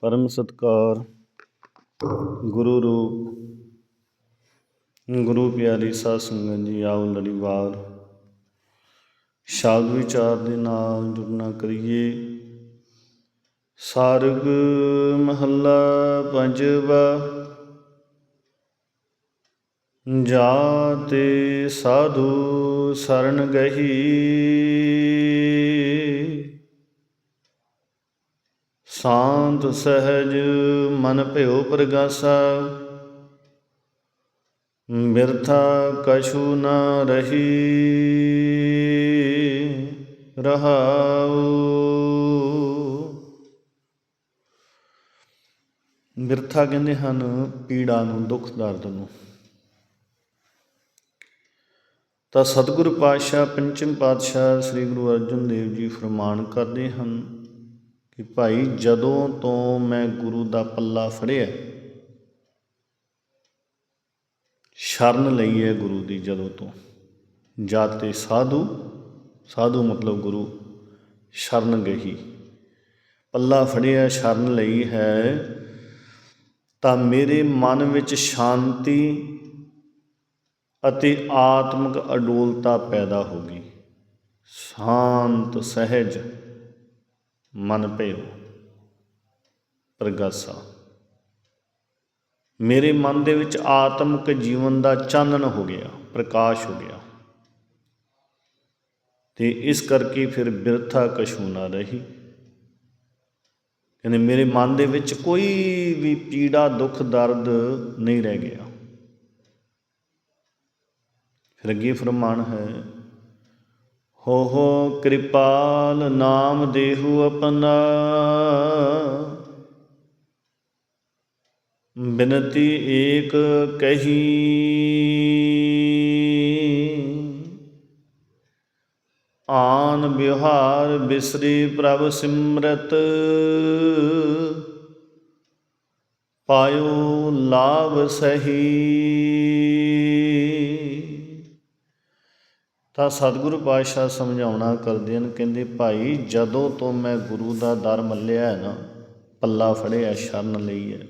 ਪਰਮ ਸਤਕਾਰ, ਗੁਰੂ ਰੂਪ, ਗੁਰੂ ਪਿਆਰੀ ਸਾਧ ਸੰਗਤ ਜੀ, ਆਓ ਲੜੀਵਾਰ। ਸ਼ਬਦ ਵਿਚਾਰ ਦੇ ਨਾਲ ਜੁੜਨਾ ਕਰੀਏ। ਸਾਰਗ ਮਹੱਲਾ ਪੰਜਵਾ। ਜਾ ਤੇ ਸਾਧੂ ਸਰਣ ਗਹੀ। ਸ਼ਾਂਤ ਸਹਿਜ ਮਨ ਭਇਓ ਪ੍ਰਗਾਸਾ। ਬਿਰਥਾ ਕਛੂ ਨਾ ਰਹੀ, ਰਹਾਉ। ਬਿਰਥਾ ਕਹਿੰਦੇ ਹਨ, ਪੀੜਾ ਨੂੰ, ਦੁੱਖ ਦਰਦ ਨੂੰ। ਤਾਂ ਸਤਿਗੁਰ ਪਾਤਸ਼ਾਹ, ਪੰਚਮ ਪਾਤਸ਼ਾਹ ਸ੍ਰੀ ਗੁਰੂ ਅਰਜਨ ਦੇਵ ਜੀ ਫਰਮਾਨ ਕਰਦੇ ਹਨ ਕਿ ਭਾਈ ਜਦੋਂ ਤੋਂ ਮੈਂ ਗੁਰੂ ਦਾ ਪੱਲਾ ਫੜਿਆ, ਸ਼ਰਨ ਲਈ ਹੈ ਗੁਰੂ ਦੀ ਜਦੋਂ ਤੋਂ। ਜਾਤੇ ਸਾਧੂ ਸਾਧੂ ਮਤਲਬ ਗੁਰੂ, ਸ਼ਰਨ ਗਈ ਪੱਲਾ ਫੜਿਆ, ਸ਼ਰਨ ਲਈ ਹੈ, ਤਾਂ ਮੇਰੇ ਮਨ ਵਿੱਚ ਸ਼ਾਂਤੀ ਅਤੇ ਆਤਮਿਕ ਅਡੋਲਤਾ ਪੈਦਾ ਹੋ ਗਈ। ਸ਼ਾਂਤ, ਸਹਿਜ ਮਨ ਭਇਓ, ਪ੍ਰਗਾਸਾ। ਮੇਰੇ ਮਨ ਦੇ ਵਿੱਚ ਆਤਮਿਕ ਜੀਵਨ ਦਾ ਚਾਨਣ ਹੋ ਗਿਆ, ਪ੍ਰਕਾਸ਼ ਹੋ ਗਿਆ। ਤੇ ਇਸ ਕਰਕੇ ਫਿਰ ਬਿਰਥਾ ਕਛੂ ਨਾ ਰਹੀ। ਕਹਿੰਦੇ ਮੇਰੇ ਮਨ ਦੇ ਵਿੱਚ ਕੋਈ ਵੀ ਪੀੜਾ, ਦੁੱਖ, ਦਰਦ ਨਹੀਂ ਰਹਿ ਗਿਆ। ਫਿਰ ਅੱਗੇ ਫਰਮਾਨ ਹੈ ਹੋ ਕਿਰਪਾਲ ਨਾਮ ਦੇਹੂ ਆਪਣਾ। ਬਿਨਤੀ ਏਕ ਕਹੀ। ਆਨ ਵਿਹਾਰ ਬਿਸਰੀ ਪ੍ਰਭ ਸਿਮਰਤ। ਪਾਇਓ ਲਾਭ ਸਹੀ। ਤਾਂ ਸਤਿਗੁਰੂ ਪਾਤਸ਼ਾਹ ਸਮਝਾਉਣਾ ਕਰਦੇ ਹਨ ਕਹਿੰਦੇ ਭਾਈ ਜਦੋਂ ਤੋਂ ਮੈਂ ਗੁਰੂ ਦਾ ਦਰ ਮੱਲਿਆ ਹੈ ਨਾ ਪੱਲਾ ਫੜਿਆ ਸ਼ਰਨ ਲਈ ਹੈ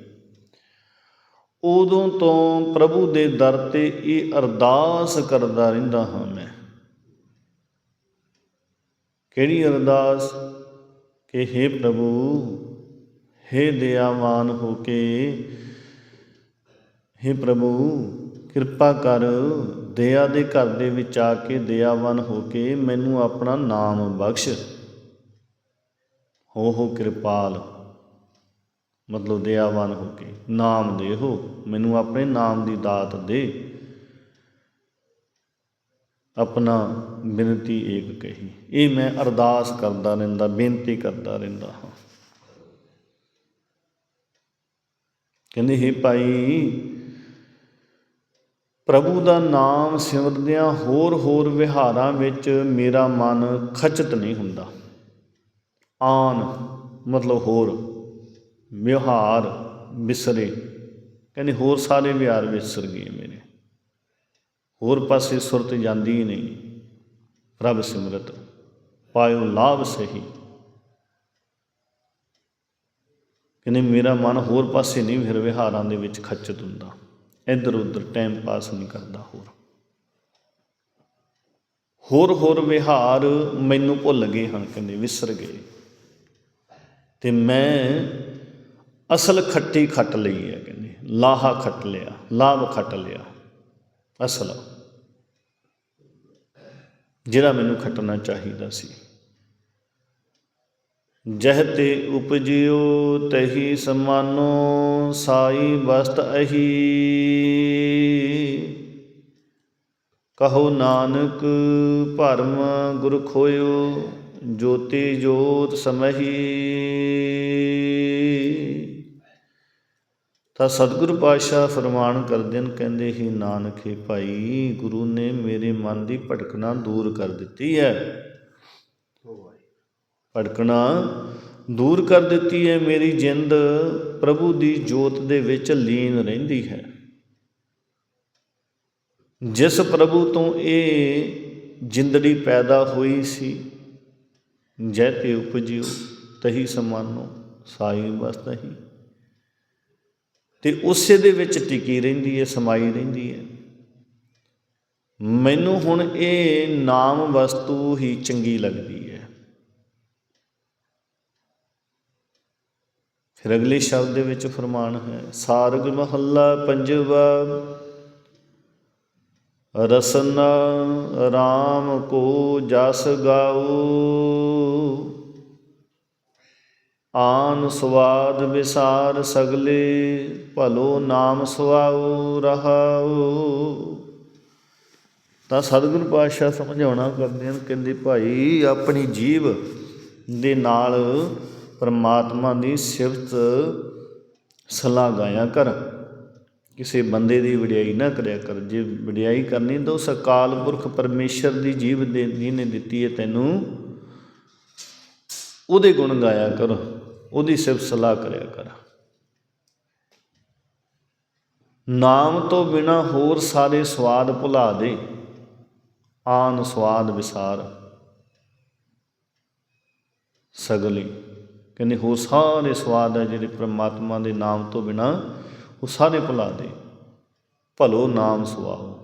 ਉਦੋਂ ਤੋਂ ਪ੍ਰਭੂ ਦੇ ਦਰ ਤੇ ਇਹ ਅਰਦਾਸ ਕਰਦਾ ਰਹਿੰਦਾ ਹਾਂ ਮੈਂ ਕਿਹੜੀ ਅਰਦਾਸ ਕਿ हे ਪ੍ਰਭੂ हे ਦਇਆਵਾਨ ਹੋ ਕੇ हे ਪ੍ਰਭੂ ਕਿਰਪਾ ਕਰ ਦਇਆ ਦੇ ਘਰ ਦੇ ਵਿੱਚ ਆ ਕੇ ਦਇਆਵਾਨ ਹੋ ਕੇ ਮੈਨੂੰ ਆਪਣਾ ਨਾਮ ਬਖਸ਼। ਹੋ ਹੋ ਕਿਰਪਾਲ। ਮਤਲਬ ਦਇਆਵਾਨ ਹੋ ਕੇ ਨਾਮ ਦੇ ਹੋ। ਮੈਨੂੰ ਆਪਣੇ ਨਾਮ ਦੀ ਦਾਤ ਦੇ। ਆਪਣਾ ਬੇਨਤੀ ਏਕ ਕਹੀ। ਇਹ ਮੈਂ ਅਰਦਾਸ ਕਰਦਾ ਰਹਿੰਦਾ, ਬੇਨਤੀ ਕਰਦਾ ਰਹਿੰਦਾ ਹਾਂ। ਕਹਿੰਦੇ, ਹੈ ਭਾਈ ਪ੍ਰਭੂ ਦਾ ਨਾਮ ਸਿਮਰਦਿਆਂ ਹੋਰ ਹੋਰ ਵਿਹਾਰਾਂ ਵਿੱਚ ਮੇਰਾ ਮਨ ਖਚਤ ਨਹੀਂ ਹੁੰਦਾ। ਆਨ ਮਤਲਬ ਹੋਰ, ਵਿਹਾਰ ਵਿਸਰੇ ਕਹਿੰਦੇ ਹੋਰ ਸਾਰੇ ਵਿਹਾਰ ਵਿਸਰ ਗਏ ਮੇਰੇ। ਹੋਰ ਪਾਸੇ ਸੁਰਤ ਜਾਂਦੀ ਹੀ ਨਹੀਂ। ਪ੍ਰਭ ਸਿਮਰਤ, ਪਾਇਓ ਲਾਭ ਸਹੀ। ਕਹਿੰਦੇ ਮੇਰਾ ਮਨ ਹੋਰ ਪਾਸੇ ਨਹੀਂ, ਫਿਰ ਵਿਹਾਰਾਂ ਦੇ ਵਿੱਚ ਖਚਤ ਹੁੰਦਾ। ਇੱਧਰ ਉੱਧਰ ਟਾਈਮ ਪਾਸ ਨਹੀਂ ਕਰਦਾ ਹੋਰ। ਹੋਰ ਹੋਰ ਵਿਹਾਰ ਮੈਨੂੰ ਭੁੱਲ ਗਏ ਹਨ, ਕਹਿੰਦੇ ਵਿਸਰ ਗਏ। ਤੇ ਮੈਂ ਅਸਲ ਖੱਟੀ ਖੱਟ ਲਈ ਹੈ, ਕਹਿੰਦੇ। ਲਾਹਾ ਖੱਟ ਲਿਆ ਲਾਭ ਖੱਟ ਲਿਆ, ਅਸਲ। ਜਿਹੜਾ ਮੈਨੂੰ ਖੱਟਣਾ ਚਾਹੀਦਾ ਸੀ। ਜਹ ਤੇ ਉਪਜਿਓ ਤਹੀ ਸਮਾਨੋ, ਸਾਈ ਬਸਤ ਅਹੀ। ਕਹੋ ਨਾਨਕ, ਭਰਮ ਗੁਰ ਖੋਇਓ, ਜੋਤੀ ਜੋਤ ਸਮਹੀ। ਤਾਂ ਸਤਿਗੁਰ ਪਾਤਸ਼ਾਹ ਫਰਮਾਨ ਕਰਦੇ ਨੇ ਕਹਿੰਦੇ ਹੀ, ਨਾਨਕੇ ਭਾਈ, ਗੁਰੂ ਨੇ ਮੇਰੇ ਮਨ ਦੀ ਭਟਕਣਾ ਦੂਰ ਕਰ ਦਿੱਤੀ ਹੈ। ਭਟਕਣਾ ਦੂਰ ਕਰ ਦਿੱਤੀ ਹੈ, ਮੇਰੀ ਜਿੰਦ ਪ੍ਰਭੂ ਦੀ ਜੋਤ ਦੇ ਵਿੱਚ ਲੀਨ ਰਹਿੰਦੀ ਹੈ। ਜਿਸ ਪ੍ਰਭੂ ਤੋਂ ਇਹ ਜਿੰਦੜੀ ਪੈਦਾ ਹੋਈ ਸੀ, ਜੈ ਤੇ ਉਪਜਿਓ, ਤਹੀ ਸਮਾਨੋ, ਸਾਈ ਵਸਦਾ ਹੀ ਤੇ ਉਸੇ ਦੇ ਵਿੱਚ ਟਿਕੀ ਰਹਿੰਦੀ ਹੈ, ਸਮਾਈ ਰਹਿੰਦੀ ਹੈ। ਮੈਨੂੰ ਹੁਣ ਇਹ ਨਾਮ ਵਸਤੂ ਹੀ ਚੰਗੀ ਲੱਗਦੀ ਹੈ। ਫਿਰ ਅਗਲੇ ਸ਼ਬਦ ਦੇ ਵਿੱਚ ਫਰਮਾਨ ਹੈ, ਸਾਰਗ ਮਹੱਲਾ ਪੰਜਵਾ ਰਸਨਾ RAM ਕੋ ਜਸ ਗਾਉ ਆਨ ਸਵਾਦ ਵਿਸਾਰ ਸਗਲੇ, ਭਲੋ ਨਾਮ ਸੁਆਉ ਰਹਾਉ। ਤਾਂ ਸਤਿਗੁਰੂ ਪਾਤਸ਼ਾਹ ਸਮਝਾਉਣਾ ਕਰਦੇ ਹਨ, ਕਹਿੰਦੇ ਭਾਈ, ਆਪਣੀ ਜੀਵ ਦੇ ਨਾਲ ਪਰਮਾਤਮਾ ਦੀ ਸਿਫਤ ਸਲਾਹ ਗਾਇਆ ਕਰ। ਕਿਸੇ ਬੰਦੇ ਦੀ ਵਡਿਆਈ ਨਾ ਕਰਿਆ ਕਰ। ਜੇ ਵਡਿਆਈ ਕਰਨੀ ਤਾਂ ਉਸ ਅਕਾਲ ਪੁਰਖ ਪਰਮੇਸ਼ਰ ਦੀ ਜੀਵ ਦੇ ਜਿਹਨੇ ਦਿੱਤੀ ਹੈ ਤੈਨੂੰ, ਉਹਦੇ ਗੁਣ ਗਾਇਆ ਕਰ। ਉਹਦੀ ਸਿਫਤ ਸਲਾਹ ਕਰਿਆ ਕਰ। ਨਾਮ ਤੋਂ ਬਿਨਾ ਹੋਰ ਸਾਰੇ ਸਵਾਦ ਭੁਲਾ ਦੇ। ਆਨ ਸਵਾਦ ਵਿਸਾਰ। ਸਗਲੀ। ਕਹਿੰਦੇ ਹੋਰ ਸਾਰੇ ਸਵਾਦ ਹੈ ਜਿਹੜੇ ਪ੍ਰਮਾਤਮਾ ਦੇ ਨਾਮ ਤੋਂ ਬਿਨਾ ਉਹ ਸਾਰੇ ਭੁਲਾ ਦੇ। ਭਲੋ ਨਾਮ ਸੁਆਹੋ।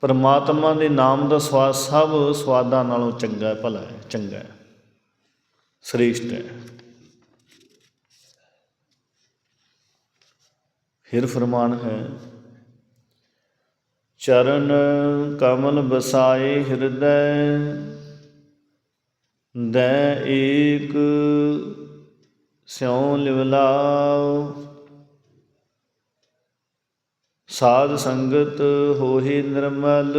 ਪਰਮਾਤਮਾ ਦੇ ਨਾਮ ਦਾ ਸਵਾਦ ਸਭ ਸਵਾਦਾਂ ਨਾਲੋਂ ਚੰਗਾ ਹੈ, ਭਲਾ ਹੈ, ਚੰਗਾ ਹੈ। ਸ੍ਰੇਸ਼ਟ ਹੈ। ਫਿਰ ਫਰਮਾਨ ਹੈ, ਚਰਨ ਕਮਲ ਬਸਾਏ ਹਿਰਦੈ, ਦੈ ਏਕ ਸਿਉ ਲਿਵਲਾਉ ਸਾਧ ਸੰਗਤ ਹੋਹੀ ਨਿਰਮਲ,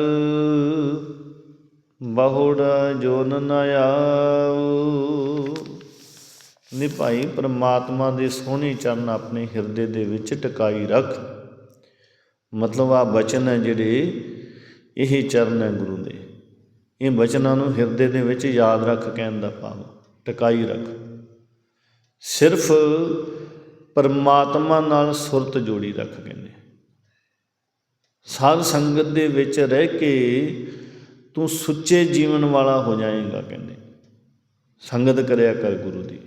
ਬਹੁੜਾ ਜੋਨ ਨ ਆਉ। ਨੀ ਭਾਈ ਪ੍ਰਮਾਤਮਾ ਦੇ ਸੋਹਣੇ ਚਰਨ ਆਪਣੇ ਹਿਰਦੇ ਦੇ ਵਿੱਚ ਟਿਕਾਈ ਰੱਖ। ਮਤਲਬ ਆ ਬਚਨ ਹੈ ਜਿਹੜੇ, ਇਹ ਚਰਨ ਹੈ ਗੁਰੂ ਦੇ। ਇਹ ਬਚਨਾਂ ਨੂੰ ਹਿਰਦੇ ਦੇ ਵਿੱਚ ਯਾਦ ਰੱਖ ਕਹਿਣ ਦਾ ਭਾਵ, ਟਿਕਾਈ ਰੱਖ। ਸਿਰਫ ਪਰਮਾਤਮਾ ਨਾਲ ਸੁਰਤ ਜੋੜੀ ਰੱਖ ਕਹਿੰਦੇ। ਸਾਧ ਸੰਗਤ ਦੇ ਵਿੱਚ ਰਹਿ ਕੇ ਤੂੰ ਸੁੱਚੇ ਜੀਵਨ ਵਾਲਾ ਹੋ ਜਾਏਗਾ ਕਹਿੰਦੇ। ਸੰਗਤ ਕਰਿਆ ਕਰ ਗੁਰੂ ਦੀ।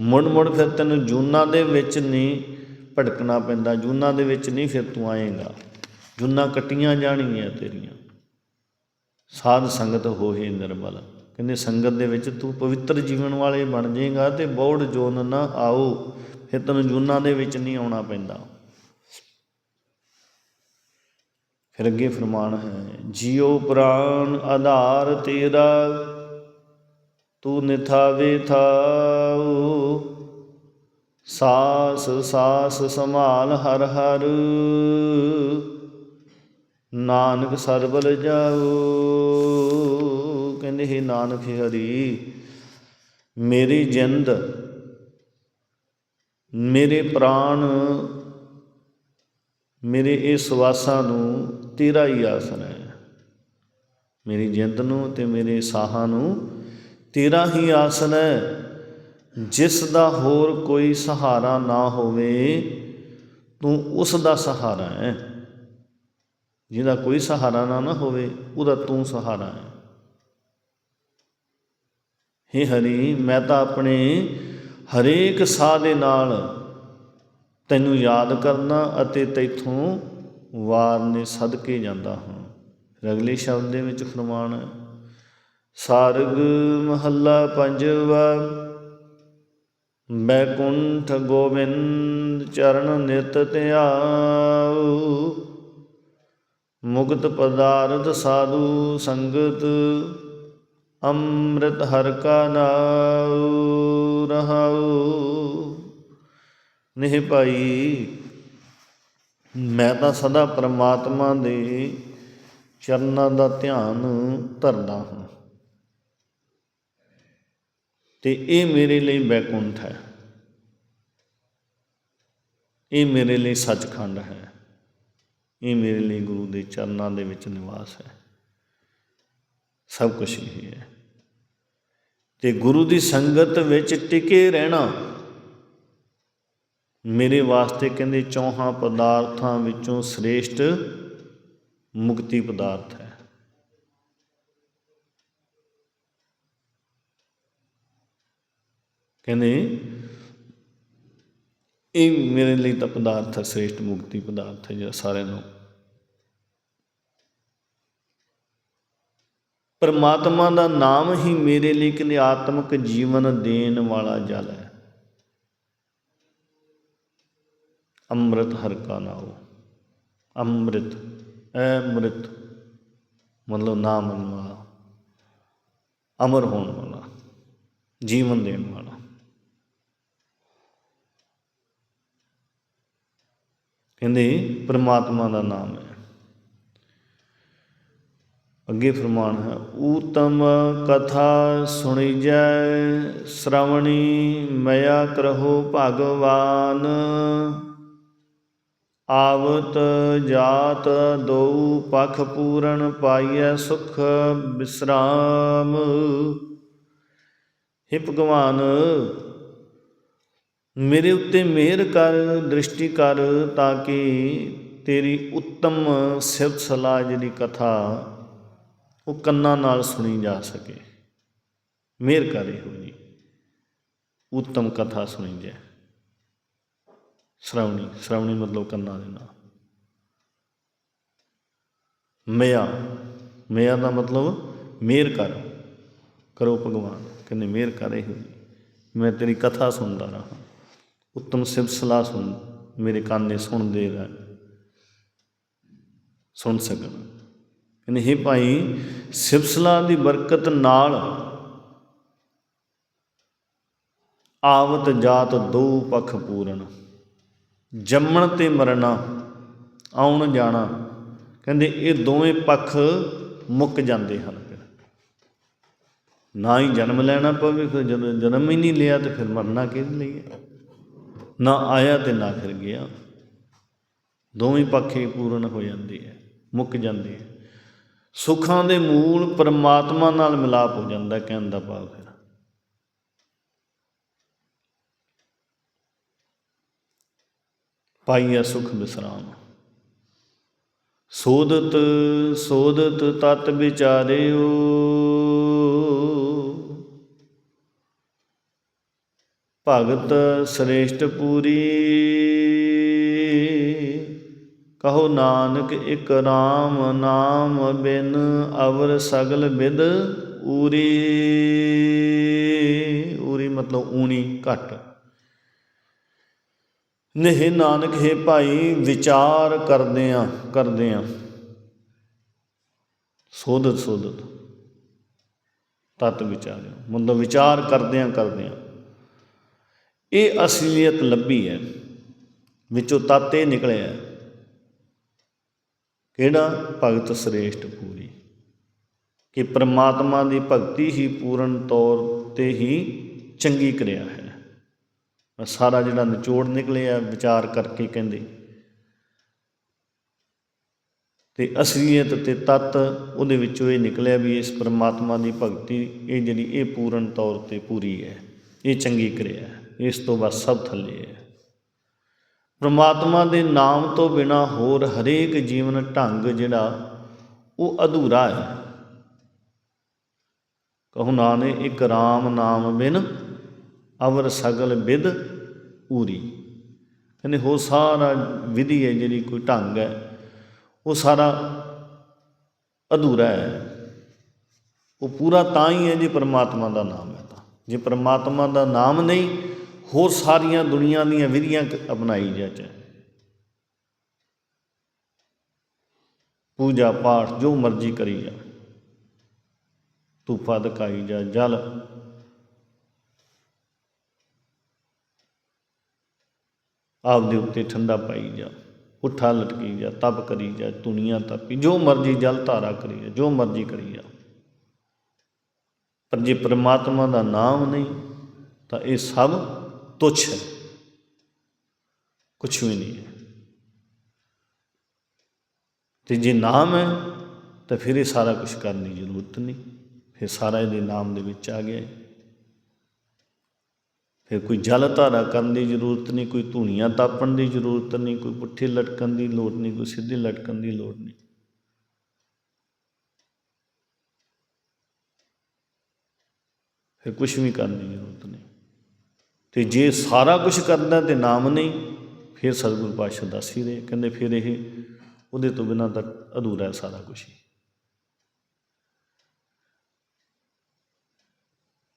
ਮੁੜ ਮੁੜ ਫਿਰ ਤੈਨੂੰ ਜੂਨਾਂ ਦੇ ਵਿੱਚ ਨਹੀਂ ਭਟਕਣਾ ਪੈਂਦਾ, ਜੂਨਾਂ ਦੇ ਵਿੱਚ ਨਹੀਂ ਫਿਰ ਤੂੰ ਆਏਗਾ। ਜੂਨਾਂ ਕੱਟੀਆਂ ਜਾਣਗੀਆਂ ਤੇਰੀਆਂ। ਸਾਧ ਸੰਗਤ ਹੋਏ ਨਿਰਮਲ। ਕਹਿੰਦੇ ਸੰਗਤ ਦੇ ਵਿੱਚ ਤੂੰ ਪਵਿੱਤਰ ਜੀਵਨ ਵਾਲੇ ਬਣ ਜਾਏਗਾ ਤੇ ਬੌੜ ਜੋਨ ਨਾ ਆਓ, ਫਿਰ ਤੈਨੂੰ ਜੂਨਾਂ ਦੇ ਵਿੱਚ ਨਹੀਂ ਆਉਣਾ ਪੈਂਦਾ। ਫਿਰ ਅੱਗੇ ਫਰਮਾਨ ਹੈ, ਜੀਉ ਪ੍ਰਾਨ ਆਧਾਰ ਤੇਰਾ, ਤੂੰ ਨਿਥਾਵੇ ਥਾਉ। ਸਾਸ ਸਾਸ ਸਮਾਲ ਹਰ ਹਰ। ਨਾਨਕ ਸਰਬਲ ਜਾਉ। ਕਹਿੰਦੇ, ਹੈ ਨਾਨਕ ਹਰੀ, ਮੇਰੀ ਜਿੰਦ, ਮੇਰੇ ਪ੍ਰਾਣ ਮੇਰੇ ਇਹ ਸਵਾਸਾਂ ਨੂੰ ਤੇਰਾ ਹੀ ਆਸਰਾ ਹੈ। ਮੇਰੀ ਜਿੰਦ ਨੂੰ ਤੇ ਮੇਰੇ ਸਾਹਾਂ ਨੂੰ ਤੇਰਾ ਹੀ ਆਸਰਾ ਹੈ। ਜਿਸ ਦਾ ਹੋਰ ਕੋਈ ਸਹਾਰਾ ਨਾ ਹੋਵੇ, ਤੂੰ ਉਸ ਦਾ ਸਹਾਰਾ ਹੈ। ਜਿਹਦਾ ਕੋਈ ਸਹਾਰਾ ਨਾ ਨਾ ਹੋਵੇ, ਉਹਦਾ ਤੂੰ ਸਹਾਰਾ ਹੈ। ਹੇ ਹਰੀ, ਮੈਂ ਤਾਂ ਆਪਣੇ ਹਰੇਕ ਸਾਹ ਦੇ ਨਾਲ ਤੈਨੂੰ ਯਾਦ ਕਰਨਾ ਅਤੇ ਤੈਥੋਂ ਵਾਰ ਨੇ ਸਦਕੇ ਜਾਂਦਾ ਹਾਂ। ਰਗਲੇ ਸ਼ਬਦ ਦੇ ਵਿੱਚ ਫਰਮਾਨ ਸਾਰਗ ਮਹੱਲਾ ਪੰਜਵਾ ਬੈਕੁੰਠ ਗੋਬਿੰਦ ਚਰਨ ਨਿਤ ਧਿਆਉ। ਮੁਕਤ ਪਦਾਰਥ ਸਾਧੂ ਸੰਗਤ, ਅੰਮ੍ਰਿਤ ਹਰ ਕਾ ਨਾਉ ਰਹਾਉ। ਨਹੀਂ ਭਾਈ ਮੈਂ ਤਾਂ ਸਦਾ ਪ੍ਰਮਾਤਮਾ ਦੇ ਚਰਨਾਂ ਦਾ ਧਿਆਨ ਧਰਦਾ ਹਾਂ। ਤੇ ਇਹ ਮੇਰੇ ਲਈ ਬੈਕੁੰਠ ਹੈ। ਇਹ ਮੇਰੇ ਲਈ ਸੱਚਖੰਡ ਹੈ। ਇਹ ਮੇਰੇ ਲਈ ਗੁਰੂ ਦੇ ਚਰਨਾਂ ਦੇ ਵਿੱਚ ਨਿਵਾਸ ਹੈ। ਸਭ ਕੁਝ ਇਹ ਹੈ। ਤੇ ਗੁਰੂ ਦੀ ਸੰਗਤ ਵਿੱਚ ਟਿਕੇ ਰਹਿਣਾ ਮੇਰੇ ਵਾਸਤੇ ਕਹਿੰਦੇ ਚੌਹਾਂ ਪਦਾਰਥਾਂ ਵਿੱਚੋਂ ਸ੍ਰੇਸ਼ਟ ਮੁਕਤੀ ਪਦਾਰਥ ਹੈ। ਕਹਿੰਦੇ ਇਹ ਮੇਰੇ ਲਈ ਤਾਂ ਪਦਾਰਥ ਹੈ, ਸ੍ਰੇਸ਼ਟ ਮੁਕਤੀ ਪਦਾਰਥ ਹੈ ਜਿਹੜਾ ਸਾਰਿਆਂ ਨੂੰ। ਪਰਮਾਤਮਾ ਦਾ ਨਾਮ ਹੀ ਮੇਰੇ ਲਈ ਕਿ ਆਤਮਿਕ ਜੀਵਨ ਦੇਣ ਵਾਲਾ ਜਲ ਹੈ। ਅੰਮ੍ਰਿਤ ਹਰ ਕਾ ਨਾਉ। ਅੰਮ੍ਰਿਤ ਅੰਮ੍ਰਿਤ, ਮਤਲਬ ਨਾਮ ਵਾਲਾ ਅਮਰ ਹੋਣ ਵਾਲਾ, ਜੀਵਨ ਦੇਣ ਵਾਲਾ। ਕਹਿੰਦੇ ਪਰਮਾਤਮਾ ਦਾ ਨਾਮ ਹੈ। ਅੱਗੇ ਫਰਮਾਨ ਹੈ, ਊਤਮ ਕਥਾ ਸੁਣੀ ਜੈ ਸ਼੍ਰਵਣੀ ਮਇਆ ਕਰਹੁ ਭਗਵਾਨ। ਆਵਤ ਜਾਤ ਦੋ ਪਖ ਪੂਰਨ ਪਾਈਐ ਸੁਖ ਬਿਸਰਾਮ। हे ਭਗਵਾਨ, ਮੇਰੇ ਉੱਤੇ ਮਿਹਰ ਕਰ, ਦ੍ਰਿਸ਼ਟੀ ਕਰ, ਤਾਂ ਕਿ ਤੇਰੀ ਉੱਤਮ ਸਿਫਤ ਸਲਾਹ ਜਿਹੜੀ ਕਥਾ ਉਹ ਕੰਨਾਂ ਨਾਲ ਸੁਣੀ ਜਾ ਸਕੇ। ਮਿਹਰ ਕਰ ਇਹੋ ਜੀ, ਉੱਤਮ ਕਥਾ ਸੁਣੀ ਜਾਏ। ਸ਼ਰਾਉਣੀ ਸ਼ਰਵਣੀ ਮਤਲਬ ਕੰਨਾਂ ਦੇ ਨਾਲ। ਮਿਆ ਮਿਆ ਦਾ ਮਤਲਬ ਮਿਹਰ ਕਰ, ਕਰੋ ਭਗਵਾਨ, ਕਹਿੰਦੇ ਮਿਹਰ ਕਰ ਇਹੋ ਮੈਂ ਤੇਰੀ ਕਥਾ ਸੁਣਦਾ ਰਹਾ, ਉੱਤਮ ਸਿਫਤ ਸਲਾਹ ਸੁਣ, ਮੇਰੇ ਕੰਨ ਸੁਣਦੇ ਰਹਿ, ਸੁਣ ਸਕਣ। ਕਹਿੰਦੇ ਹੇ ਭਾਈ ਸਿਵਸਲਾ ਦੀ ਬਰਕਤ ਨਾਲ ਆਵਤ ਜਾਤ ਦੋ ਪਖ ਪੂਰਨ। ਜੰਮਣ ਤੇ ਮਰਨਾ, ਆਉਣ ਜਾਣਾ। ਕਹਿੰਦੇ ਇਹ ਦੋਵੇਂ ਪੱਖ ਮੁੱਕ ਜਾਂਦੇ ਹਨ ਫਿਰ। ਨਾ ਹੀ ਜਨਮ ਲੈਣਾ ਪਵੇ, ਫਿਰ ਜਦੋਂ ਜਨਮ ਹੀ ਨਹੀਂ ਲਿਆ ਤੇ ਫਿਰ ਮਰਨਾ ਕਿਹਦੇ ਲਈ ਹੈ? ਨਾ ਆਇਆ ਤੇ ਨਾ ਫਿਰ ਗਿਆ। ਦੋਵੇਂ ਪੱਖੇ ਪੂਰਨ ਹੋ ਜਾਂਦੇ ਹੈ, ਮੁੱਕ ਜਾਂਦੇ ਹੈ। ਸੁੱਖਾਂ ਦੇ ਮੂਲ ਪਰਮਾਤਮਾ ਨਾਲ ਮਿਲਾਪ ਹੋ ਜਾਂਦਾ ਕਹਿਣ ਦਾ ਭਾਵ ਹੈ। ਪਾਈਆ ਸੁਖ ਬਿਸਰਾਮ। ਸੋਧਤ ਸੋਦਤ ਤਤ ਵਿਚਾਰਿਓ। ਭਗਤ ਸ੍ਰੇਸ਼ਟ ਪੂਰੀ। ਕਹੋ ਨਾਨਕ ਇਕ RAM ਨਾਮ ਬਿਨ ਅਵਰ ਸਗਲ ਬਿਦ ਊਰੀ। ਊਰੀ ਮਤਲਬ ਊਣੀ ਘਟ। ਨਹਿ ਨਾਨਕ ਹੈ ਭਾਈ, ਵਿਚਾਰ ਕਰਦੇ ਆ ਕਰਦੇ ਆ ਸੋਧਤ ਸੋਧਤ। ਤਤ ਵਿਚਾਰਿਓ। ਮਤਲਬ ਵਿਚਾਰ ਕਰਦੇ ਆ ਕਰਦੇ ਆ ਇਹ ਅਸਲੀਅਤ ਲੱਭੀ ਹੈ। ਵਿੱਚੋਂ ਤਤ ਇਹ ਨਿਕਲਿਆ। ਕਿਹੜਾ? ਭਗਤ ਸ੍ਰੇਸ਼ਟ ਪੂਰੀ। ਕਿ ਪ੍ਰਮਾਤਮਾ ਦੀ ਭਗਤੀ ਹੀ ਪੂਰਨ ਤੌਰ ਤੇ ਹੀ ਚੰਗੀ ਕਿਰਿਆ ਹੈ। ਸਾਰਾ ਜਿਹੜਾ ਨਿਚੋੜ ਨਿਕਲਿਆ ਵਿਚਾਰ ਕਰਕੇ ਕਹਿੰਦੇ। ਤੇ ਅਸਲੀਅਤ ਤੇ ਤਤ ਉਹਦੇ ਵਿੱਚੋਂ ਇਹ ਨਿਕਲਿਆ ਵੀ ਇਸ ਪ੍ਰਮਾਤਮਾ ਦੀ ਭਗਤੀ, ਇਹ ਜਿਹੜੀ ਇਹ ਪੂਰਨ ਤੌਰ ਤੇ ਪੂਰੀ ਹੈ, ਇਹ ਚੰਗੀ ਕਿਰਿਆ ਹੈ, ਇਸ ਤੋਂ ਬਾਅਦ ਸਭ ਥੱਲੇ ਹੈ। ਪਰਮਾਤਮਾ ਦੇ ਨਾਮ ਤੋਂ ਬਿਨਾ ਹੋਰ ਹਰੇਕ ਜੀਵਨ ਢੰਗ ਜਿਹੜਾ, ਉਹ ਅਧੂਰਾ ਹੈ। ਕਹੂ ਨਾਨੇ ਇੱਕ RAM ਨਾਮ ਬਿਨ ਅਵਰ ਸਗਲ ਵਿਦ ਪੂਰੀ। ਕਹਿੰਦੇ ਹੋ ਸਾਰਾ ਵਿਧੀ ਹੈ ਜਿਹੜੀ ਕੋਈ ਢੰਗ ਹੈ, ਉਹ ਸਾਰਾ ਅਧੂਰਾ ਹੈ। ਉਹ ਪੂਰਾ ਤਾਂ ਹੀ ਹੈ ਜੇ ਪਰਮਾਤਮਾ ਦਾ ਨਾਮ ਹੈ ਤਾਂ। ਜੇ ਪਰਮਾਤਮਾ ਦਾ ਨਾਮ ਨਹੀਂ, ਹੋਰ ਸਾਰੀਆਂ ਦੁਨੀਆ ਦੀਆਂ ਵਿਧੀਆਂ ਅਪਣਾਈ ਜਾ ਚਾਹੇ ਪੂਜਾ ਪਾਠ ਜੋ ਮਰਜ਼ੀ ਕਰੀ ਜਾ। ਧੂਪਾ ਦਿਖਾਈ ਜਾ, ਜਲ ਆਪਦੇ ਉੱਤੇ ਠੰਡਾ ਪਾਈ ਜਾ, ਪੁੱਠਾ ਲਟਕੀ ਜਾ, ਤਪ ਕਰੀ ਜਾ ਦੁਨੀਆ ਤਪੀ, ਜੋ ਮਰਜ਼ੀ ਜਲ ਧਾਰਾ ਕਰੀ ਜਾ, ਜੋ ਮਰਜ਼ੀ ਕਰੀ ਜਾ। ਪਰ ਜੇ ਪ੍ਰਮਾਤਮਾ ਦਾ ਨਾਮ ਨਹੀਂ, ਤਾਂ ਇਹ ਸਭ ਤੁੱਛ ਹੈ। ਕੁਛ ਵੀ ਨਹੀਂ ਹੈ। ਤੇ ਜੇ ਨਾਮ ਹੈ, ਤਾਂ ਫਿਰ ਇਹ ਸਾਰਾ ਕੁਝ ਕਰਨ ਦੀ ਜ਼ਰੂਰਤ ਨਹੀਂ। ਫਿਰ ਸਾਰਾ ਇਹਦੇ ਨਾਮ ਦੇ ਵਿੱਚ ਆ ਗਿਆ ਕੋਈ ਜਲ ਧਾਰਾ ਕਰਨ ਦੀ ਜ਼ਰੂਰਤ ਨਹੀਂ, ਕੋਈ ਧੂਣੀਆਂ ਤਾਪਣ ਦੀ ਜ਼ਰੂਰਤ ਨਹੀਂ, ਕੋਈ ਪੁੱਠੇ ਲਟਕਣ ਦੀ ਲੋੜ ਨਹੀਂ, ਕੋਈ ਸਿੱਧੇ ਲਟਕਣ ਦੀ ਲੋੜ ਨਹੀਂ। ਫਿਰ ਕੁਝ ਵੀ ਕਰਨ ਦੀ ਜ਼ਰੂਰਤ ਨਹੀਂ। ਤੇ ਜੇ ਸਾਰਾ ਕੁਝ ਕਰਦਾ ਤੇ ਨਾਮ ਨਹੀਂ, ਫਿਰ ਸਤਿਗੁਰੂ ਪਾਤਸ਼ਾਹ ਦੱਸ ਹੀ ਰਹੇ, ਕਹਿੰਦੇ ਫਿਰ ਇਹ ਉਹਦੇ ਤੋਂ ਬਿਨਾਂ ਤਾਂ ਅਧੂਰਾ ਹੈ ਸਾਰਾ ਕੁਝ ਹੀ।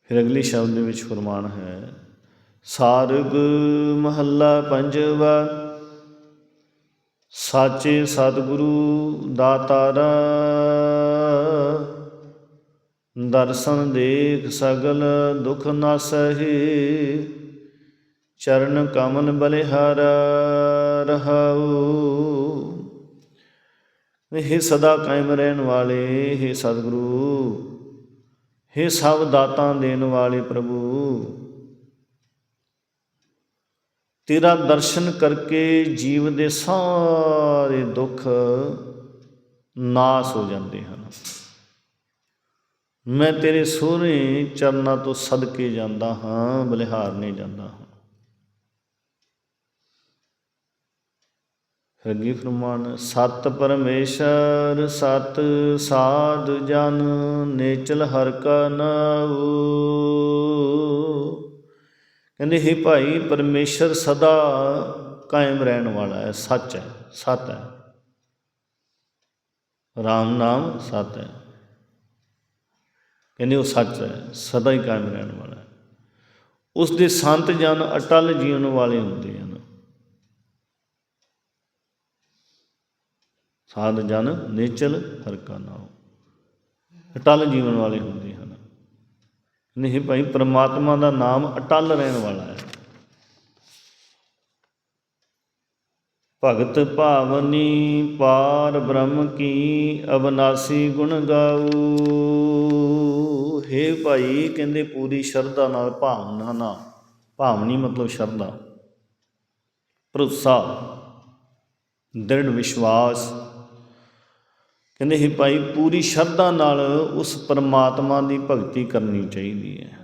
ਫਿਰ ਅਗਲੇ ਸ਼ਬਦ ਦੇ ਵਿੱਚ ਫਰਮਾਨ ਹੈ ਸਾਰਗ ਮਹੱਲਾ ਪੰਜਵਾ। ਸਾਚੇ ਸਤਿਗੁਰੂ ਦਾਤਾਰਾ, ਦਰਸ਼ਨ ਦੇਖ ਸਗਲ ਦੁਖ ਨਾਸਹਿ ਚਰਨ ਕਮਲ ਬਲਿਹਾਰ ਰਹਾਉ। ਇਹ ਸਦਾ ਕਾਇਮ ਰਹਿਣ ਵਾਲੇ ਇਹ ਸਤਿਗੁਰੂ हे ਸਭ ਦਾਤਾਂ ਦੇਣ ਵਾਲੇ ਪ੍ਰਭੂ ਤੇਰਾ ਦਰਸ਼ਨ ਕਰਕੇ ਜੀਵ ਦੇ ਸਾਰੇ ਦੁੱਖ ਨਾਸ ਹੋ ਜਾਂਦੇ ਹਨ। ਮੈਂ ਤੇਰੇ ਸੋਹਣੇ ਚਰਨਾਂ ਤੋਂ ਸਦਕੇ ਜਾਂਦਾ ਹਾਂ ਬਲਿਹਾਰਨੇ ਜਾਂਦਾ ਹਾਂ। ਫਿਰ ਫਰਮਾਨ, ਸਤ ਪਰਮੇਸ਼ਰ, ਸਤ ਸਾਧ ਜਨ, ਨੇਚਲ ਹਰ ਕਾ ਨਾਉ। ਕਹਿੰਦੇ हे ਭਾਈ, ਪਰਮੇਸ਼ਰ ਸਦਾ ਕਾਇਮ ਰਹਿਣ ਵਾਲਾ ਹੈ। ਸੱਚ ਹੈ, ਸਤ ਹੈ। ਰਾਮ ਨਾਮ ਸਤ ਹੈ। ਕਹਿੰਦੇ, ਉਹ ਸੱਚ ਹੈ, ਸਦਾ ਹੀ ਕਾਇਮ ਰਹਿਣ ਵਾਲਾ ਹੈ। ਉਸ ਦੇ ਸੰਤ ਜਨ ਅਟਲ ਜੀਵਨ ਵਾਲੇ ਹੁੰਦੇ ਹਨ। ਸਾਧ ਜਨ, ਨੇਚਲ ਹਰ ਕਾ ਨਾਮ ਅਟਲ ਜੀਵਨ ਵਾਲੇ ਹੁੰਦੇ ਹਨ। ਨਹੀਂ ਭਾਈ, ਪ੍ਰਮਾਤਮਾ ਦਾ ਨਾਮ ਅਟਲ ਰਹਿਣ ਵਾਲਾ ਹੈ। ਭਗਤ ਭਾਵਨੀ ਪਾਰ ਬ੍ਰਹਮ ਕੀ ਅਵਨਾਸੀ ਗੁਣ ਗਾਉ ਹੇ ਭਾਈ, ਕਹਿੰਦੇ ਪੂਰੀ ਸ਼ਰਧਾ ਨਾਲ ਭਾਵਨਾ ਨਾਲ, ਭਾਵਨੀ ਮਤਲਬ ਸ਼ਰਧਾ। ਭਰੋਸਾ, ਦ੍ਰਿੜ ਵਿਸ਼ਵਾਸ ਕਹਿੰਦੇ ਹੀ ਭਾਈ, ਪੂਰੀ ਸ਼ਰਧਾ ਨਾਲ ਉਸ ਪਰਮਾਤਮਾ ਦੀ ਭਗਤੀ ਕਰਨੀ ਚਾਹੀਦੀ ਹੈ।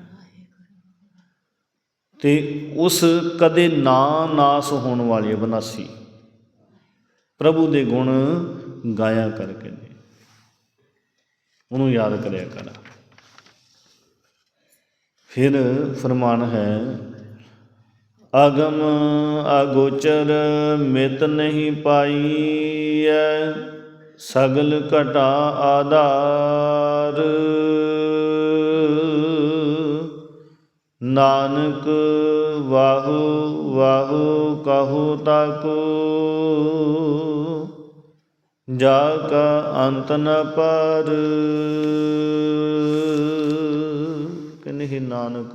ਤੇ ਉਸ ਕਦੇ ਨਾ ਨਾਸ ਹੋਣ ਵਾਲੀ ਬਨਾਸੀ, ਪ੍ਰਭੂ ਦੇ ਗੁਣ ਗਾਇਆ ਕਰਕੇ ਨੇ ਉਹਨੂੰ ਯਾਦ ਕਰਿਆ ਕਰ। ਫਿਰ ਫਰਮਾਨ ਹੈ, ਅਗਮ ਅਗੋਚਰ ਮਿਤ ਨਹੀਂ ਪਾਈ ਪਾਈਐ ਸਗਲ ਘਟਾ ਆਧਾਰ। ਨਾਨਕ ਵਾਹੂ ਵਾਹੂ ਕਹੂ ਤਾਕੋ। ਜਾ ਕਾ ਅੰਤ ਨ ਪਰ। ਕਹਿੰਦੇ ਨਾਨਕ,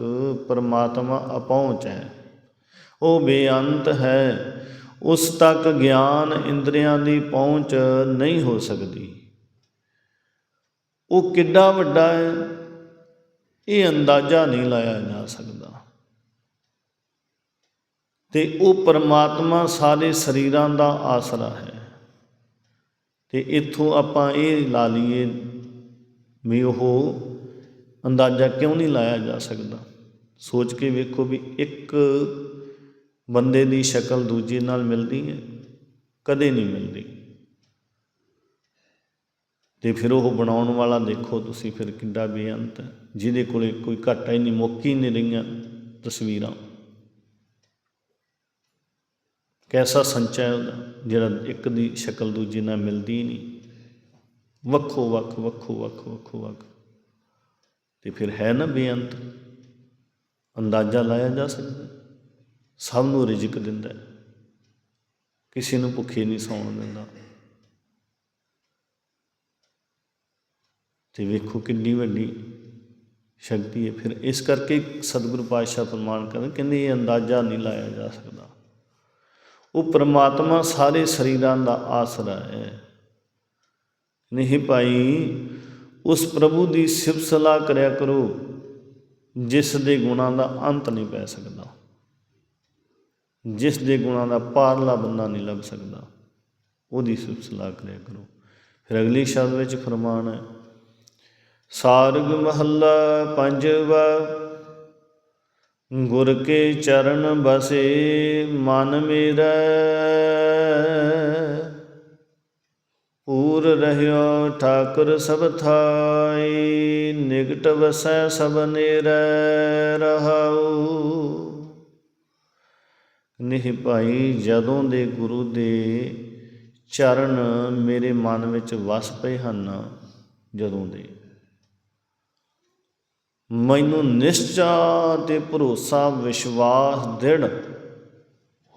ਪਰਮਾਤਮਾ ਅਪਹੁੰਚ ਹੈ। ਉਹ ਬੇਅੰਤ ਹੈ। ਉਸ ਤੱਕ ਗਿਆਨ ਇੰਦਰੀਆਂ ਦੀ ਪਹੁੰਚ ਨਹੀਂ ਹੋ ਸਕਦੀ। ਉਹ ਕਿੱਡਾ ਵੱਡਾ ਹੈ, ਇਹ ਅੰਦਾਜ਼ਾ ਨਹੀਂ ਲਾਇਆ ਜਾ ਸਕਦਾ। ਤੇ ਉਹ ਪਰਮਾਤਮਾ ਸਾਰੇ ਸਰੀਰਾਂ ਦਾ ਆਸਰਾ ਹੈ। ਤੇ ਇੱਥੋਂ ਆਪਾਂ ਇਹ ਲਾ ਲਈਏ ਵੀ ਉਹ ਅੰਦਾਜ਼ਾ ਕਿਉਂ ਨਹੀਂ ਲਾਇਆ ਜਾ ਸਕਦਾ। ਸੋਚ ਕੇ ਵੇਖੋ ਵੀ ਇੱਕ ਬੰਦੇ ਦੀ ਸ਼ਕਲ ਦੂਜੇ ਨਾਲ ਮਿਲਦੀ ਹੈ, ਕਦੇ ਨਹੀਂ ਮਿਲਦੀ। ਤੇ ਫਿਰ ਉਹ ਬਣਾਉਣ ਵਾਲਾ ਦੇਖੋ ਤੁਸੀਂ ਫਿਰ ਕਿੰਨਾ ਬੇਅੰਤ ਹੈ, ਜਿਹਦੇ ਕੋਲੇ ਕੋਈ ਘਾਟਾ ਹੀ ਨਹੀਂ, ਮੁੱਕੀ ਨਹੀਂ ਰਹੀਆਂ ਤਸਵੀਰਾਂ। ਕੈਸਾ ਸੰਚਾ ਹੈ ਉਹਦਾ, ਜਿਹੜਾ ਇੱਕ ਦੀ ਸ਼ਕਲ ਦੂਜੇ ਨਾਲ ਮਿਲਦੀ ਨਹੀਂ। ਵੱਖੋ ਵੱਖ ਵੱਖੋ ਵੱਖ ਵੱਖੋ ਵੱਖ। ਤੇ ਫਿਰ ਹੈ ਨਾ ਬੇਅੰਤ, ਅੰਦਾਜ਼ਾ ਲਾਇਆ ਜਾ ਸਕਦਾ। ਸਭ ਨੂੰ ਰਿਜ਼ਕ ਦਿੰਦਾ ਹੈ। ਕਿਸੇ ਨੂੰ ਭੁੱਖੇ ਨਹੀਂ ਸੌਣ ਦਿੰਦਾ। ਤੇ ਵੇਖੋ ਕਿੰਨੀ ਵੱਡੀ ਸ਼ਕਤੀ ਹੈ। ਫਿਰ ਇਸ ਕਰਕੇ ਸਤਿਗੁਰੂ ਪਾਤਸ਼ਾਹ ਪ੍ਰਮਾਣ ਕਰਨ, ਕਹਿੰਦੇ ਇਹ ਅੰਦਾਜ਼ਾ ਨਹੀਂ ਲਾਇਆ ਜਾ ਸਕਦਾ। ਉਹ ਪ੍ਰਮਾਤਮਾ ਸਾਰੇ ਸਰੀਰਾਂ ਦਾ ਆਸਰਾ ਹੈ। ਨਹੀਂ ਭਾਈ, ਉਸ ਪ੍ਰਭੂ ਦੀ ਸਿਫਤ ਸਲਾਹ ਕਰਿਆ ਕਰੋ, ਜਿਸ ਦੇ ਗੁਣਾਂ ਦਾ ਅੰਤ ਨਹੀਂ ਪੈ ਸਕਦਾ। ਜਿਸ ਦੇ ਗੁਣਾਂ ਦਾ ਪਾਰਲਾ ਬੰਦਾ ਨਹੀਂ ਲੱਭ ਸਕਦਾ, ਉਹਦੀ ਸਿਫਤ ਸਲਾਹ ਕਰਿਆ ਕਰੋ। ਫਿਰ ਅਗਲੀ ਸ਼ਬਦ ਵਿੱਚ ਫਰਮਾਨ ਹੈ, ਸਾਰਗ ਮਹੱਲਾ ਪੰਜਵਾ, ਗੁਰ ਕੇ ਚਰਨ ਬਸੇ ਮਨ ਮੇਰਾ। ਪੂਰ ਰਹਿਓ ਠਾਕੁਰ ਸਭ ਥਾਈ ਨਿਕਟ ਵਸੈ ਸਭ ਨੇਰੈ ਰਹਾਉ। ਨਹੀਂ ਭਾਈ, ਜਦੋਂ ਦੇ ਗੁਰੂ ਦੇ ਚਰਨ ਮੇਰੇ ਮਨ ਵਿੱਚ ਵਸ ਪਏ ਹਨ, ਜਦੋਂ ਦੇ। ਮੈਨੂੰ ਨਿਸ਼ਚਾ ਤੇ ਭਰੋਸਾ ਵਿਸ਼ਵਾਸ ਦ੍ਰਿੜ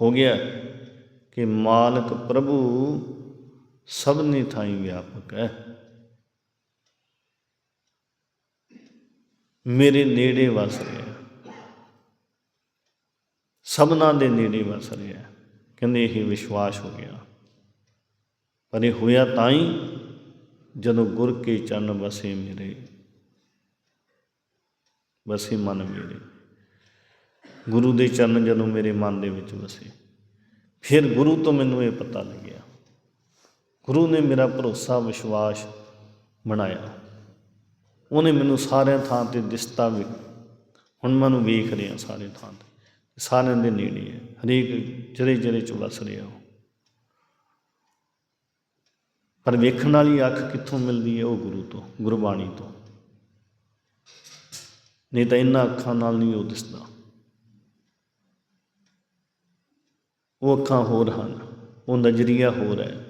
ਹੋ ਗਿਆ ਕਿ ਮਾਲਕ ਪ੍ਰਭੂ ਸਭਨੀ ਥਾਈ ਵਿਆਪਕ ਹੈ। ਮੇਰੇ ਨੇੜੇ ਵਸ ਰਿਹਾ। ਸਭਨਾ ਦੇ ਨੇੜੇ ਵਸ ਰਿਹਾ ਕਹਿੰਦੇ ਇਹ ਵਿਸ਼ਵਾਸ ਹੋ ਗਿਆ। ਪਰ ਇਹ ਹੋਇਆ ਤਾਂ ਹੀ ਜਦੋਂ ਗੁਰ ਕੇ ਚਰਨ ਵਸੇ ਮੇਰੇ। ਵਸੇ ਮਨ ਮੇਰੇ। ਗੁਰੂ ਦੇ ਚਰਨ ਜਦੋਂ ਮੇਰੇ ਮਨ ਦੇ ਵਿੱਚ ਵਸੇ, ਫਿਰ ਗੁਰੂ ਤੋਂ ਮੈਨੂੰ ਇਹ ਪਤਾ ਲੱਗਿਆ। ਗੁਰੂ ਨੇ ਮੇਰਾ ਭਰੋਸਾ, ਵਿਸ਼ਵਾਸ ਬਣਾਇਆ। ਉਹਨੇ ਮੈਨੂੰ ਸਾਰਿਆਂ ਥਾਂ ਤੇ ਦਿਸਤਾ ਵੀ। ਹੁਣ ਮੈਨੂੰ ਵੇਖ ਰਿਹਾ ਸਾਰੇ ਥਾਂ ਤੇ। ਸਾਰਿਆਂ ਦੇ ਨੇੜੇ ਹੈ। ਹਰੇਕ ਜਰੇ ਜਰੇ ਚ ਵਸ ਰਿਹਾ ਉਹ। ਪਰ ਵੇਖਣ ਵਾਲੀ ਅੱਖ ਕਿੱਥੋਂ ਮਿਲਦੀ ਹੈ ਉਹ ਗੁਰੂ ਤੋਂ, ਗੁਰਬਾਣੀ ਤੋਂ। ਨਹੀਂ ਤਾਂ ਇਹਨਾਂ ਅੱਖਾਂ ਨਾਲ ਨਹੀਂ ਉਹ ਦਿਸਦਾ। ਉਹ ਅੱਖਾਂ ਹੋਰ ਹਨ, ਉਹ ਨਜ਼ਰੀਆ ਹੋਰ ਹੈ।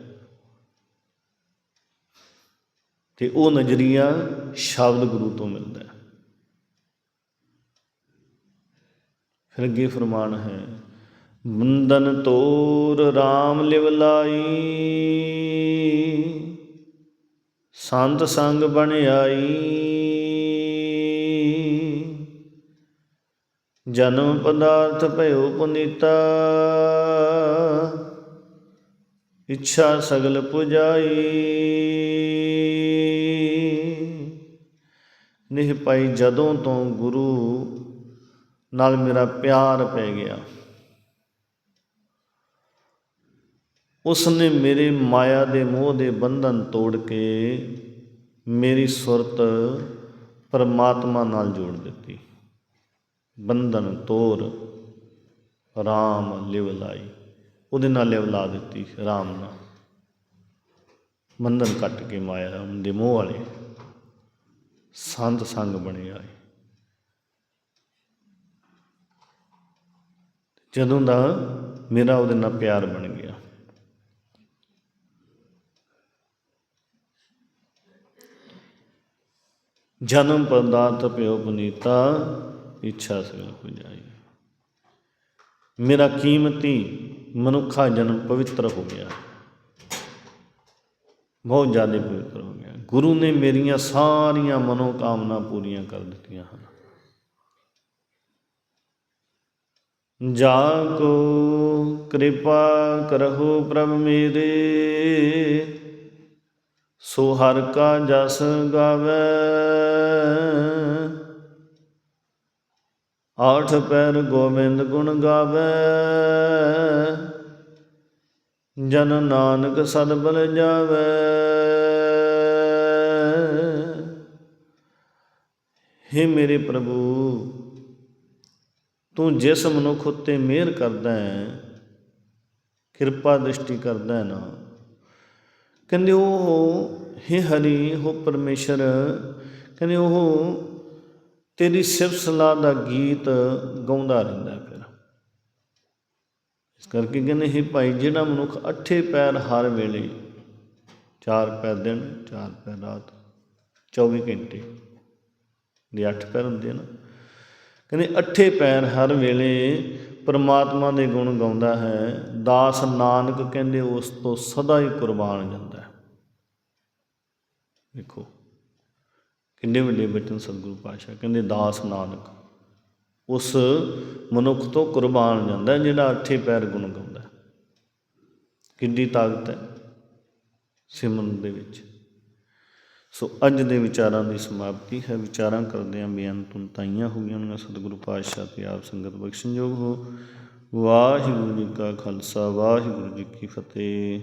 ਤੇ ਉਹ ਨਜ਼ਰੀਆ ਸ਼ਬਦ ਗੁਰੂ ਤੋਂ ਮਿਲਦਾ ਹੈ। ਫਿਰ ਫਰਮਾਨ ਹੈ ਬੰਦਨ ਤੋਰ RAM ਲਿਵ ਲਾਈ, ਸੰਤ ਸੰਗ ਬਣ ਆਈ, ਜਨਮ ਪਦਾਰਥ ਭਇਓ ਪੁਨੀਤਾ, ਇੱਛਾ ਸਗਲ ਪੁਜਾਈ, ਨਿਹ ਪਾਈ ਜਦੋਂ ਤੋਂ ਗੁਰੂ ਨਾਲ ਮੇਰਾ ਪਿਆਰ ਪੈ ਗਿਆ। ਉਸ ਨੇ ਮੇਰੇ ਮਾਇਆ ਦੇ ਮੋਹ ਦੇ ਬੰਧਨ ਤੋੜ ਕੇ ਮੇਰੀ ਸੁਰਤ ਪਰਮਾਤਮਾ ਨਾਲ ਜੋੜ ਦਿੱਤੀ। ਬੰਧਨ ਤੋੜ ਰਾਮ ਲਿਵ ਲਾਈ ਉਹਦੇ ਨਾਲ ਲਿਵ ਲਾ ਦਿੱਤੀ ਰਾਮ ਨਾਲ। ਬੰਧਨ ਕੱਟ ਕੇ ਮਾਇਆ ਦੇ ਮੋਹ ਵਾਲੇ ਸੰਤ ਸੰਗ ਬਣੇ ਆਏ। ਜਦੋਂ ਦਾ ਮੇਰਾ ਉਹਦੇ ਨਾਲ ਪਿਆਰ ਬਣ ਗਿਆ। ਜਨਮ ਪਦਾਰਥ ਪਿਓ ਪੁਨੀਤਾ, ਇੱਛਾ ਸਗਲ ਹੋ ਜਾਈ। ਮੇਰਾ ਕੀਮਤੀ ਮਨੁੱਖਾ ਜਨਮ ਪਵਿੱਤਰ ਹੋ ਗਿਆ। ਬਹੁਤ ਜ਼ਿਆਦਾ ਪਵਿੱਤਰ ਹੋ ਗਿਆ। ਗੁਰੂ ਨੇ ਮੇਰੀਆਂ ਸਾਰੀਆਂ ਮਨੋਕਾਮਨਾ ਪੂਰੀਆਂ ਕਰ ਦਿੱਤੀਆਂ ਹਨ। ਜਾ ਕੋ ਕਿਰਪਾ ਕਰਹੁ ਪ੍ਰਭ ਮੇਰੇ। ਸੋ ਹਰ ਕਾ ਜਸ ਗਾਵੇ। ਆਠ ਪੈਰ ਗੋਬਿੰਦ ਗੁਣ ਗਾਵੇ। ਜਨ ਨਾਨਕ ਸਤਬਲ ਜਾਵੇ। ਹੇ ਮੇਰੇ ਪ੍ਰਭੂ ਤੂੰ ਜਿਸ ਮਨੁੱਖ ਉੱਤੇ ਮਿਹਰ ਕਰਦਾ ਹੈ, ਕਿਰਪਾ ਦ੍ਰਿਸ਼ਟੀ ਕਰਦਾ ਹੈ ਨਾ। ਕਹਿੰਦੇ ਉਹ ਹੇ ਹਰੀ, ਹੋ ਪਰਮੇਸ਼ਰ, ਕਹਿੰਦੇ ਉਹ ਤੇਰੀ ਸਿਫਤ ਸਲਾਹ ਦਾ ਗੀਤ ਗਾਉਂਦਾ ਰਹਿੰਦਾ ਫਿਰ। ਇਸ ਕਰਕੇ ਕਹਿੰਦੇ ਹੇ ਭਾਈ, ਜਿਹੜਾ ਮਨੁੱਖ ਅੱਠੇ ਪੈਰ ਹਰ ਵੇਲੇ, ਚਾਰ ਪੈਰ ਦਿਨ, ਚਾਰ ਪੈਰ ਰਾਤ 24 ਘੰਟੇ ਦੇ ਅੱਠ ਪੈਰ ਹੁੰਦੇ ਆ ਨਾ ਕਹਿੰਦੇ ਅੱਠੇ ਪੈਰ ਹਰ ਵੇਲੇ ਪਰਮਾਤਮਾ ਦੇ ਗੁਣ ਗਾਉਂਦਾ ਹੈ। ਦਾਸ ਨਾਨਕ ਕਹਿੰਦੇ ਉਸ ਤੋਂ ਸਦਾ ਹੀ ਕੁਰਬਾਨ ਜਾਂਦਾ ਹੈ। ਵੇਖੋ, ਕਿੰਨੇ ਵੱਡੇ ਬਚਨ ਸਤਿਗੁਰੂ ਪਾਤਸ਼ਾਹ ਕਹਿੰਦੇ ਦਾਸ ਨਾਨਕ ਉਸ ਮਨੁੱਖ ਤੋਂ ਕੁਰਬਾਨ ਜਾਂਦਾ ਜਿਹੜਾ ਅੱਠੇ ਪੈਰ ਗੁਣ ਗਾਉਂਦਾ ਕਿੰਨੀ ਤਾਕਤ ਹੈ ਸਿਮਰਨ ਦੇ ਵਿੱਚ। ਸੋ ਅੱਜ ਦੇ ਵਿਚਾਰਾਂ ਦੀ ਸਮਾਪਤੀ ਹੈ। ਵਿਚਾਰਾਂ ਕਰਦਿਆਂ ਬੇਅੰਤ ਤਾਈਆਂ ਹੋ ਗਈਆਂ ਸਤਿਗੁਰੂ ਪਾਤਸ਼ਾਹ ਤੇ ਆਪ ਸੰਗਤ ਬਖਸ਼ਣਯੋਗ ਹੋ। ਵਾਹਿਗੁਰੂ ਜੀ ਕਾ ਖਾਲਸਾ, ਵਾਹਿਗੁਰੂ ਜੀ ਕੀ ਫਤਿਹ।